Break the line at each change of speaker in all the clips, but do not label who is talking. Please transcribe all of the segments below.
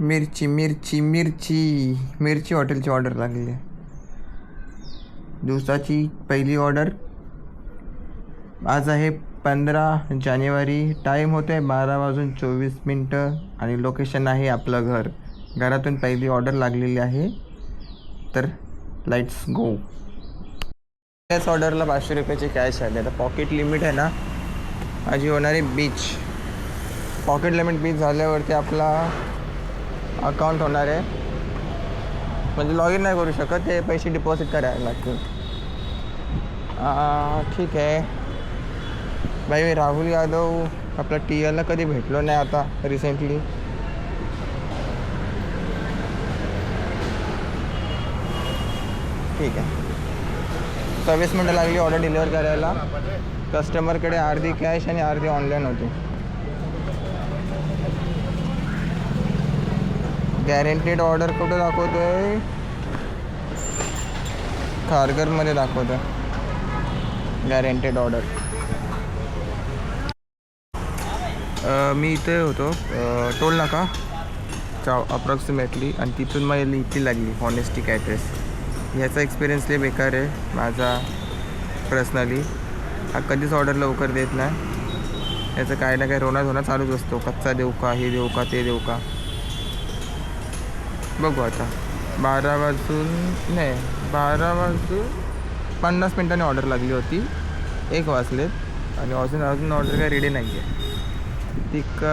मिरची मिरची मिरची. मिरची हॉटेलची ऑर्डर लागली आहे. दिवसाची पहिली ऑर्डर आज आहे पंधरा जानेवारी. टाईम होतो आहे बारा वाजून चोवीस मिनटं. आणि लोकेशन आहे आपलं घर. घरातून पहिली ऑर्डर लागलेली आहे. तर लाईट्स गो त्याच ऑर्डरला पाचशे रुपयाची कॅश आली. आता पॉकेट लिमिट आहे ना? माझी होणारी बीच पॉकेट लिमिट बीच झाल्यावरती आपला अकाउंट होणार आहे. म्हणजे लॉग इन नाही करू शकत ते पैसे डिपॉझिट करायला लागतील. ठीक आहे. भाई मी राहुल यादव आपला टी एलला कधी भेटलो नाही आता रिसेंटली ठीक आहे. सव्वीस मिनटं लागली ऑर्डर डिलिव्हर करायला. कस्टमरकडे अर्धी कॅश आणि अर्धी ऑनलाईन होती. गॅरंटेड ऑर्डर कुठं दाखवतोय? खारघरमध्ये दाखवतोय. गॅरंटेड ऑर्डर मी इथे होतो. टोल नाका. चा अप्रॉक्सिमेटली आणि तिथून मला इथे लागली हॉनेस्टी कॅटरेस ह्याचा एक्सपिरियन्स लय बेकार आहे माझा पर्सनली हा कधीच ऑर्डर लवकर देत नाही. याचं काय ना काय रोना धोना चालूच असतो. कच्चा देऊ का हे देऊ का ते देऊ का. बघू आता. बारा वाजून नाही बारा वाजून पन्नास मिनटांनी ऑर्डर लागली होती. एक वाजलेत. आणि अजून अजून ऑर्डर काय रेडी नाही आहे तिक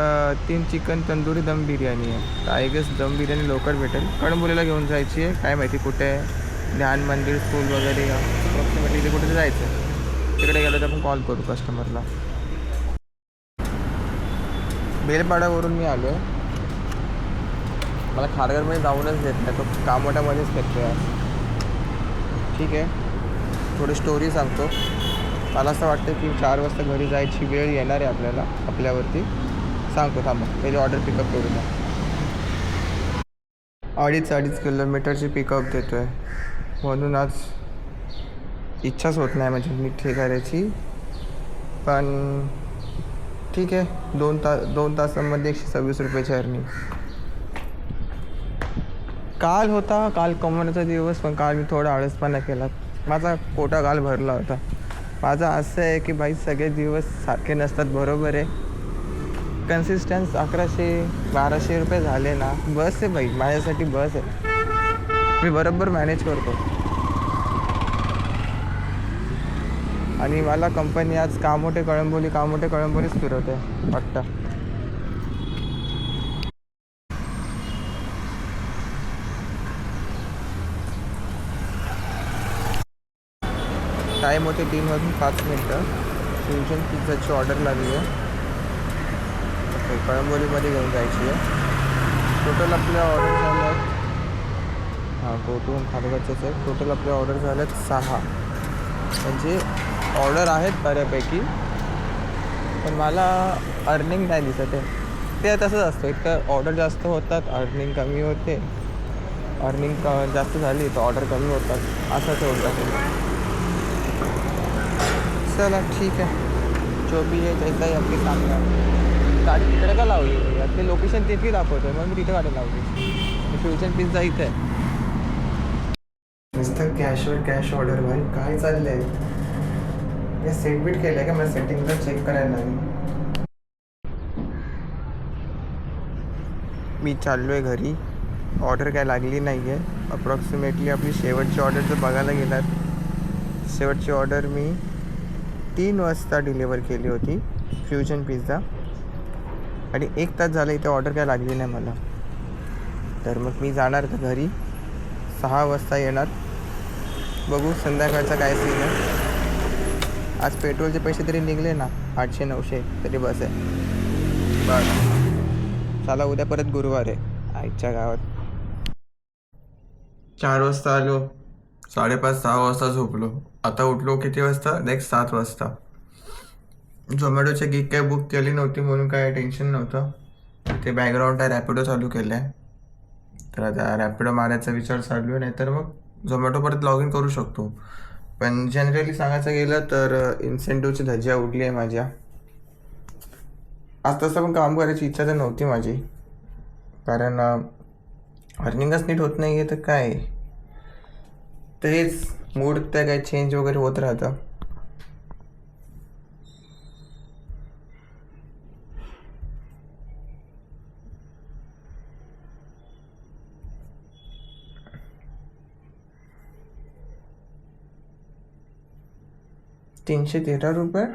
तीन चिकन तंदुरी दम बिर्याणी आहे. तर आय गेस दम बिर्याणी लवकर भेटेल. कळंबोलीला घेऊन जायची आहे. काय माहिती कुठे आहे. ध्यान मंदिर स्कूल वगैरे अप्रॉक्सिमेटली इथे कुठे जायचं आहे तिकडे गेलं तर आपण कॉल करू कस्टमरला बेलपाडावरून मी आलो आहे मला खारघरमध्ये जाऊनच देत नाही. तो कामोट्यामध्येच करतो आहे ठीक आहे. थोडी स्टोरी सांगतो. मला असं वाटतं की चार वाजता घरी जायची वेळ येणार आहे आपल्याला आपल्यावरती. सांगतो थांबा. पहिली ऑर्डर पिकअप करू द्या अडीच अडीच किलोमीटरची पिकअप देतो आहे म्हणून आज इच्छाच होत नाही म्हणजे नीट हे करायची. पण ठीक आहे. दोन तास दोन तासामध्ये एकशे सव्वीस रुपयाची अर्निंग काल होता काल कमवण्याचा दिवस पण काल मी थोडा आळसपणा केला. माझा पोटा काल भरला होता. माझं असं आहे की भाई सगळे दिवस सारखे नसतात बरोबर आहे. कन्सिस्टन्स अकराशे बाराशे रुपये झाले ना. बस आहे भाई माझ्यासाठी बस आहे. मी बरोबर मॅनेज करतो. आणि मला कंपनी आज कामोठे कळंबोली कामोठे कळंबोलीच फिरवते वाटतं टाईम होते तीन वाजून पाच मिनटं. फ्युजन पिझ्झाची ऑर्डर लागली आहे. ओके कळंबोलीमध्ये घेऊन जायची आहे. टोटल आपल्या ऑर्डर झाल्यात हां कोटून खारघरचंच आहे टोटल आपल्या ऑर्डर झाल्यात सहा. म्हणजे ऑर्डर आहेत बऱ्यापैकी पण मला अर्निंग नाही दिसत आहे. ते तसंच असतं. एकतर ऑर्डर जास्त होतात अर्निंग कमी होते. अर्निंग क जास्त झाली तर ऑर्डर कमी होतात. असंच होत असेल चला ठीक आहे. जो भी आहे जैसा ही आपली सांगा गाडी तिकडे का लावली? आपली लोकेशन तिथे दाखवतोय मग मी तिथे गाडी लावली. फ्युजन पिझ्झा इथे आहे. नुसतं कॅशवर कॅश ऑर्डर भाई काय चाललंय? हे सेट बीट केलंय का? मला सेटिंगला चेक करायला लागेल. मी चाललो आहे घरी. ऑर्डर काय लागली नाही आहे अप्रॉक्सिमेटली आपली शेवटची ऑर्डर जर बघायला गेलात शेवटची ऑर्डर मी तीन वाजता डिलिव्हर केली होती फ्युजन पिझ्झा आणि एक तास झालं इथे ऑर्डर काय लागली नाही मला. तर मग मी जाणार तर घरी. सहा वाजता येणार. बघू संध्याकाळचा काय सीन आहे. आज पेट्रोलचे पैसे तरी निघले ना? आठशे नऊशे तरी बस आहे. बरं चला उद्या परत गुरुवार आहे. आईच्या गावात. चार वाजता आलो. साडेपाच सहा वाजता झोपलो. आता उठलो किती वाजता? नेक्स्ट सात वाजता. झोमॅटोची गिग काय बुक केली नव्हती म्हणून काय टेन्शन नव्हतं. ते बॅकग्राऊंडला रॅपिडो चालू केलं आहे तर आता रॅपिडो मारायचा विचार चालू आहे नाहीतर मग झोमॅटो परत लॉग इन करू शकतो. पण जनरली सांगायचं गेलं तर इन्सेंटिव्हची धज्जा उडली आहे माझ्या. आज तसं पण काम करायची इच्छा तर नव्हती माझी. कारण अर्निंगच नीट होत नाही आहे तर काय? तेच. मूड ते काय चेंज वगैरे होत राहतं तीनशे तेरा रुपये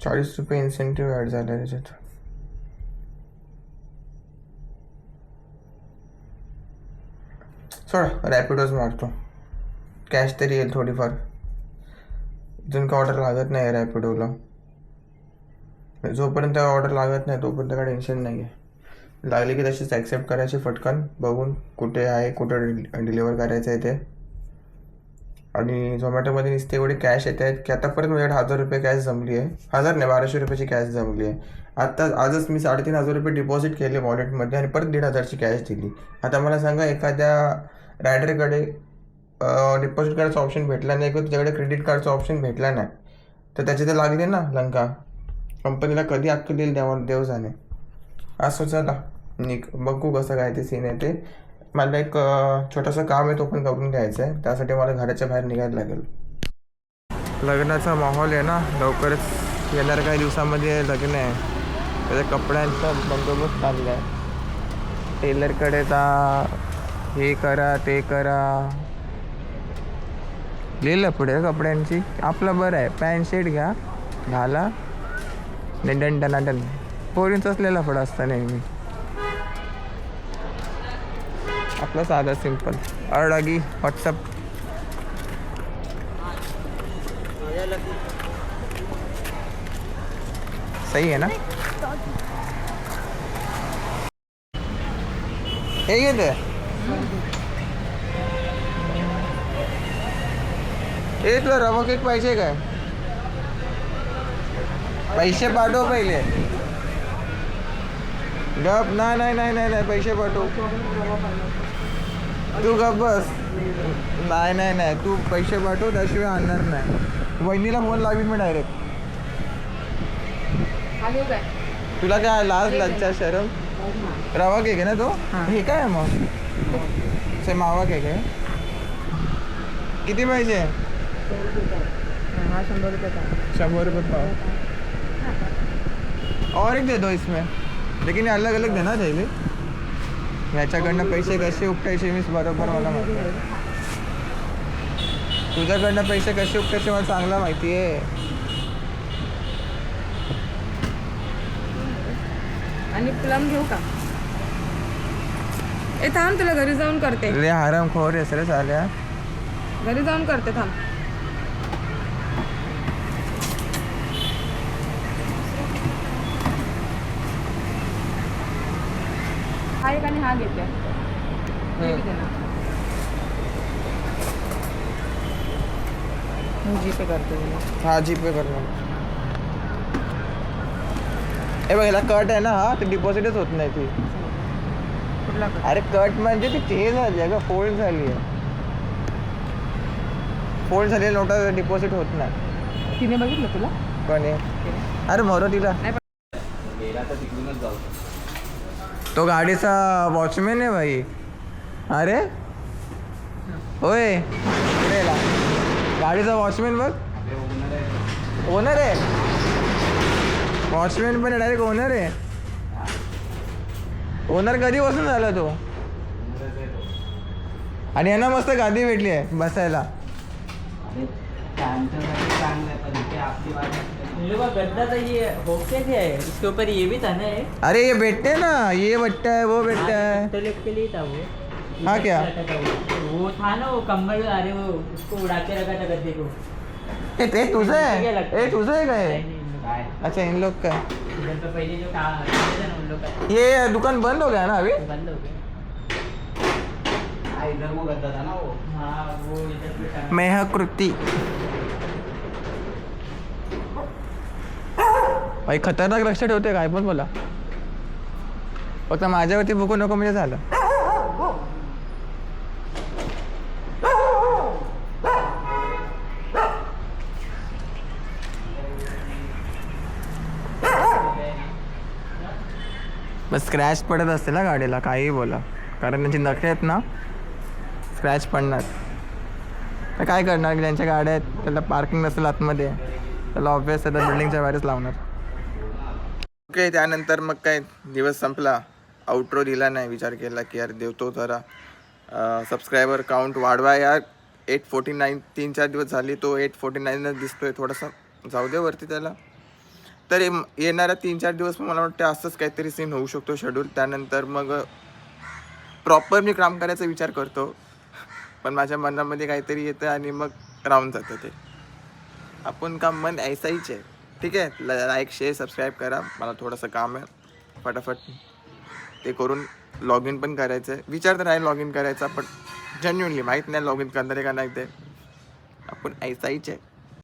चाळीस रुपये इन्सेंटिव्ह ॲड आहे त्याच्यात सोडा रॅपिडोज मारतो. कॅश तरी येईल थोडीफार. अजून का ऑर्डर लागत नाही रॅपिडोला जोपर्यंत ऑर्डर लागत नाही तोपर्यंत काय टेन्शन नाही आहे लागले की तशीच ॲक्सेप्ट करायची फटकन बघून कुठे आहे कुठं डिलिव्हर करायचं आहे ते. आणि झोमॅटोमध्ये नुसते एवढे कॅश येत आहेत की आता परत माझ्याकडे हजार रुपये कॅश जमली आहे. हजार नाही बाराशे रुपयाची कॅश जमली आहे. आत्ता आजच मी साडेतीन हजार रुपये डिपॉझिट केले वॉलेटमध्ये आणि परत दीड हजारची कॅश दिली. आता मला सांगा एखाद्या रायडरकडे डिपॉझिट कार्डचा ऑप्शन भेटला नाही किंवा तुझ्याकडे क्रेडिट कार्डचा ऑप्शन भेटला नाही. तर त्याचे तर लागले ना लंका. कंपनीला कधी अक्कल देईल देवा देव जाणे असं चला निक बघू कसं काय ते सीन आहे ते. मला एक छोटंसं काम आहे तो पण करून घ्यायचं आहे. त्यासाठी मला घराच्या बाहेर निघायला लागेल. लग्नाचा माहोल आहे ना लवकरच येणाऱ्या काही दिवसामध्ये लग्न आहे. त्याच्या कपड्यांचा बंदोबस्त चालला आहे टेलरकडे जा हे करा ते करा. लिहिलं पुढे कपड्यांची? आपलं बरं आहे. पॅन्ट शर्ट घ्या घाला. डन डन असलेला फड पुढं असतं नेहमी. आपलं साधं सिंपल अडगी व्हॉट्सअप सही आहे ना? हे घेते ए तुला रवा केक पाहिजे काय? पैसे पाठव पहिले. गप नाही नाही नाही नाही नाही पैसे पाठव. तू गप बस. नाही नाही नाही तू पैसे पाठव त्याशिवाय आणणार नाही. वहिनीला फोन लावीन मी डायरेक्ट तुला काय लाज लज्जा शरम? रवा केक आहे ना तो? हे. काय मग? से मावा केक आहे किती पाहिजे
हाँ शंबर रुपये का।
शंबर रुपये पाव और एक दे दो इसमें। लेकिन अलग अलग देना चाहिए। ह्याच्याकडनं पैसे कसे उपटायचे मी बरोबर मला माहिती आहे तुझ्याकडनं पैसे कसे उपटायचे मला चांगलं माहिती आहे
आणि प्लम घेऊ का? ए थांब तुला घरी जाऊन करते.
रे हराम खोर आहेस रे चाल्या
घरी जाऊन करते थांब. हा एक आणि हा घेते. हे बी दे ना. मी जीपे करते तुला.
हा जी पे करणार हे बघ याला कट आहे ना हा ते डिपॉझिटच होत नाही ती.
कुठला
अरे कट म्हणजे ती हे झाली आहे फोल्ड झाली आहे. फोल्ड झालेल्या नोटा डिपॉझिट होत नाही.
तिने बघितलं तुला?
हे अरे मरो तिला. तो गाडीचा वॉचमॅन आहे भाई. अरे? होय. इकडे. गाडीचा वॉचमॅन बघ. ओनर आहे. वॉचमॅन पण डायरेक्ट ओनर आहे. ओनर कधी बसून झाला तो? आणि यांना मस्त गादी भेटली आहे बसायला.
इन लोगों का गद्दा तो ये होके थे इसके ऊपर ये भी था ना एक?
अरे ये बैठते हैं ना. ये बैठता है वो बैठता है
टॉयलेट के लिए था वो.
हाँ, क्या?
वो। था ना वो कंबल अरे वो उसको उड़ा के रखा था गद्दे को.
ए, ते तुझं आहे ए तुझं आहे
आए।
अच्छा इन लोग का
पे पहले जो काम करते थे ना उन लोग का।
ये दुकान बंद हो गया ना अभी?
बंद हो गया।
इधर वो गद्दा था ना वो।
हाँ वो इधर पे था।
मेहकृती भाई खतरनाक लक्ष ठेवते काय पण बोला। फक्त माझ्यावरती बघू नको म्हणजे झालं. स्क्रॅच पडत असते ना गाडीला काहीही बोला. कारण त्यांची नखे आहेत ना स्क्रॅच पडणार. तर काय करणार की ज्यांच्या गाड्या आहेत त्याला पार्किंग नसेल आतमध्ये. त्याला ऑब्विस त्याला बिल्डिंगच्या बाहेरच लावणार. ओके त्यानंतर मग काय दिवस संपला. आउट्रो दिला नाही विचार केला की यार देवतो जरा. सबस्क्रायबर काउंट वाढवा यार. एट फोर्टी नाईन तीन चार दिवस झाली तो एट फोर्टी नाईनच दिसतोय थोडासा. जाऊ दे वरती त्याला. तर येणाऱ्या तीन चार दिवस मला वाटते असंच काहीतरी सीन होऊ शकतो शेड्यूल त्यानंतर मग प्रॉपर मी काम करायचा विचार करतो. पण माझ्या मनामध्ये काहीतरी येतं आणि मग राहून जातं ते. आपण काम मन ऐसाहीच आहे ठीक आहे? लाईक शेअर सबस्क्राईब करा. मला थोडंसं काम आहे. फटाफट ते करून लॉग इन पण करायचं आहे. विचार तर आहे लॉग इन करायचा पण जेन्युनली माहीत नाही लॉग इन करणार आहे का नाही ते. आपण ऐसाहीच आहे